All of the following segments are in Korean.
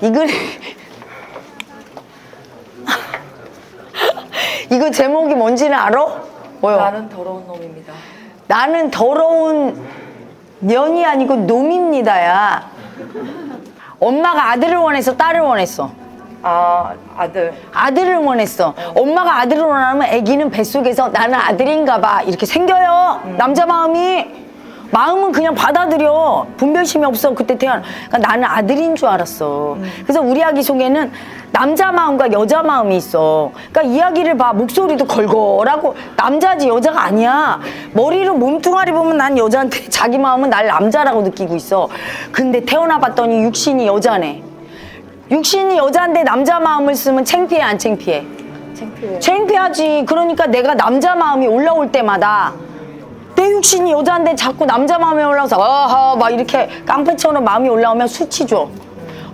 이 그림 이거 제목이 뭔지는 알아? 뭐요? 나는 더러운 놈입니다. 나는 더러운 년이 아니고 놈입니다야. 엄마가 아들을 원해서 딸을 원했어. 아 아들. 아들을 원했어. 엄마가 아들을 원하면 아기는 뱃속에서 나는 아들인가 봐. 이렇게 생겨요. 남자 마음이. 마음은 그냥 받아들여. 분별심이 없어. 그때 태어나. 그러니까 나는 아들인 줄 알았어. 그래서 우리 아기 속에는 남자 마음과 여자 마음이 있어. 그러니까 이야기를 봐. 목소리도 걸걸하고 남자지 여자가 아니야. 머리로 몸뚱아리 보면 난 여자한테 자기 마음은 날 남자라고 느끼고 있어. 근데 태어나 봤더니 육신이 여자네. 육신이 여자인데 남자 마음을 쓰면 창피해 안 창피해? 창피해. 창피하지. 그러니까 내가 남자 마음이 올라올 때마다 내 육신이 여자인데 자꾸 남자 마음이 올라와서 어허 막 이렇게 깡패처럼 마음이 올라오면 수치줘.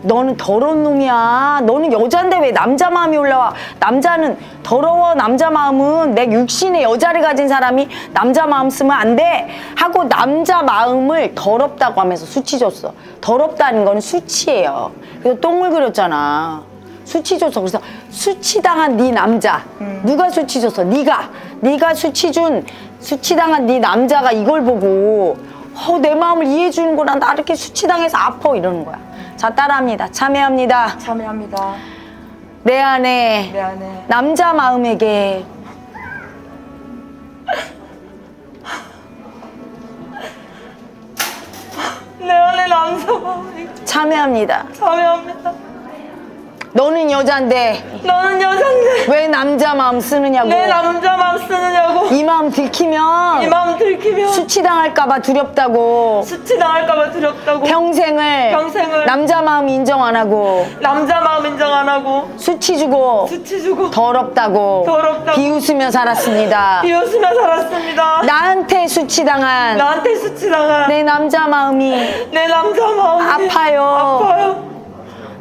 너는 더러운 놈이야. 너는 여자인데 왜 남자 마음이 올라와? 남자는 더러워. 남자 마음은 내 육신의 여자를 가진 사람이 남자 마음 쓰면 안 돼. 하고 남자 마음을 더럽다고 하면서 수치 줬어. 더럽다는 건 수치예요. 그래서 똥을 그렸잖아. 수치 줬어. 그래서 수치당한 네 남자. 누가 수치 줬어? 네가. 네가 수치 준 수치당한 네 남자가 이걸 보고 어, 내 마음을 이해해 주는구나. 나 이렇게 수치당해서 아파 이러는 거야. 자, 따라합니다. 참여합니다. 참여합니다. 내 안에 내 안에 남자 마음에게 내 안에 남자 마음이 참여합니다. 참여합니다. 너는 여잔데 너는 여잔데 왜 남자 마음 쓰느냐고. 내 남자 마음 쓰느냐고 이 마음 들키면 이 마음 들키면 수치당할까봐 두렵다고. 수치 당할까봐 두렵다고 평생을, 평생을 남자 마음 인정 안 하고 남자 마음 인정 안 하고 수치 주고 수치 주고 더럽다고, 더럽다고. 비웃으며 살았습니다. 비웃으며 살았습니다. 나한테 수치당한 나한테 수치 당한 내 남자 마음이 내 남자 마음이 아파요. 아파요.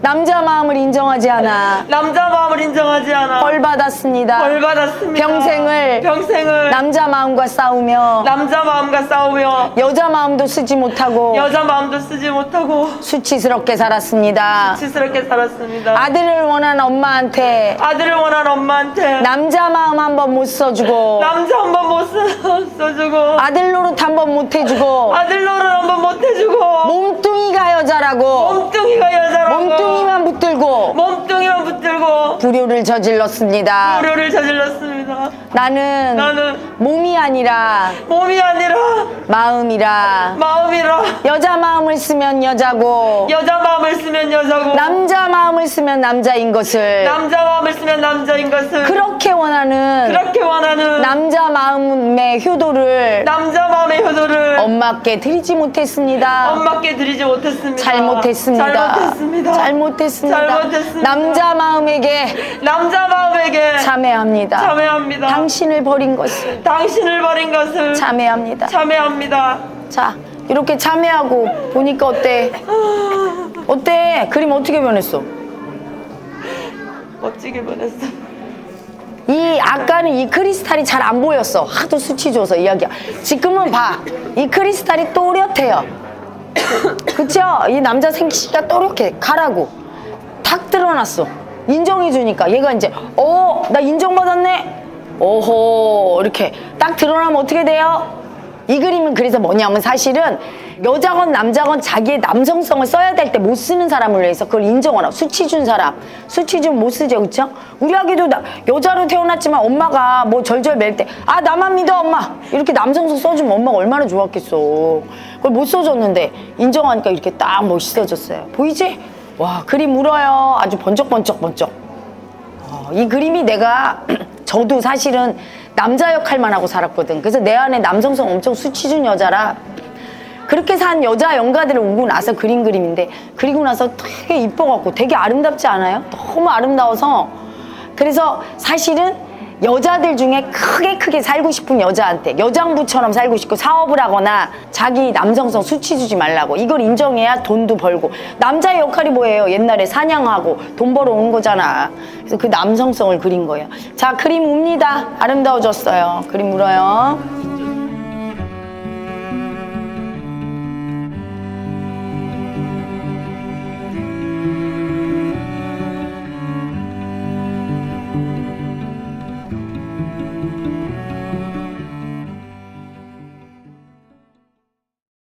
남자 마음을 인정하지 않아 남자 마음을 인정하지 않아 벌 받았습니다. 벌 받았습니다. 평생을 평생을 남자 마음과 싸우며 남자 마음과 싸우며 여자 마음도 쓰지 못하고 여자 마음도 쓰지 못하고 수치스럽게 살았습니다. 수치스럽게 살았습니다. 아들을 원한 엄마한테 아들을 원한 엄마한테 남자 마음 한 번 못 써주고 남자 한 번 못 써주고 아들 노릇 한 번 못 해주고 아들 노릇 한 번 못 해주고 몸뚱이가 여자라고 몸뚱이가 여자라고 몸뚱이 만 붙들고. 몸뚱이만 붙들고. 불효를 저질렀습니다. 불효를 저질렀습니다. 나는 나는 몸이 아니라 몸이 아니라 마음이라. 마음이라. 여자 마음을 쓰면 여자고. 여자 마음을 쓰면 여자고. 남자 마음을 쓰면 남자인 것을. 남자 마음을 쓰면 남자인 것을. 그렇게 원하는 그렇게 원하는 남자 마음의 효도를 남자 마음의 효도를 엄마께 드리지 못했습니다. 엄마께 드리지 못했습니다. 잘못했습니다. 잘못했습니다. 잘못했습니다. 잘못했습니다. 남자 마음에게 남자 마음에게 참회합니다. 참회합니다. 당신을 버린 것을 당신을 버린 것을 참회합니다. 참회합니다. 자, 이렇게 참회하고 보니까 어때? 어때? 그림 어떻게 변했어? 멋지게 보냈어. 이 아까는 이 크리스탈이 잘 안 보였어. 하도 수치 줘서 이야기야. 지금은 봐. 이 크리스탈이 또렷해요. 그쵸? 이 남자 생기가 또렷해. 가라고. 탁 드러났어. 인정해 주니까 얘가 이제 어, 나 인정받았네. 오호 이렇게 딱 드러나면 어떻게 돼요? 이 그림은 그래서 뭐냐면 사실은 여자건 남자건 자기의 남성성을 써야 될 때 못 쓰는 사람을 위해서 그걸 인정하라. 수치 준 사람. 수치 준 못 쓰죠. 그쵸? 우리 아기도 나- 여자로 태어났지만 엄마가 뭐 절절 맬 때, 아, 나만 믿어, 엄마. 이렇게 남성성 써주면 엄마가 얼마나 좋았겠어. 그걸 못 써줬는데 인정하니까 이렇게 딱 멋있어졌어요. 보이지? 와, 그림 울어요. 아주 번쩍번쩍번쩍. 어, 이 그림이 내가 저도 사실은 남자 역할만 하고 살았거든. 그래서 내 안에 남성성 엄청 수치준 여자라 그렇게 산 여자 연가들을 오고 나서 그린 그림인데 그리고 나서 되게 이뻐갖고 되게 아름답지 않아요? 너무 아름다워서 그래서 사실은 여자들 중에 크게 크게 살고 싶은 여자한테 여장부처럼 살고 싶고 사업을 하거나 자기 남성성 수치 주지 말라고 이걸 인정해야 돈도 벌고 남자의 역할이 뭐예요? 옛날에 사냥하고 돈 벌어 온 거잖아. 그래서 그 남성성을 그린 거예요. 자 그림 웁니다. 아름다워졌어요. 그림 울어요.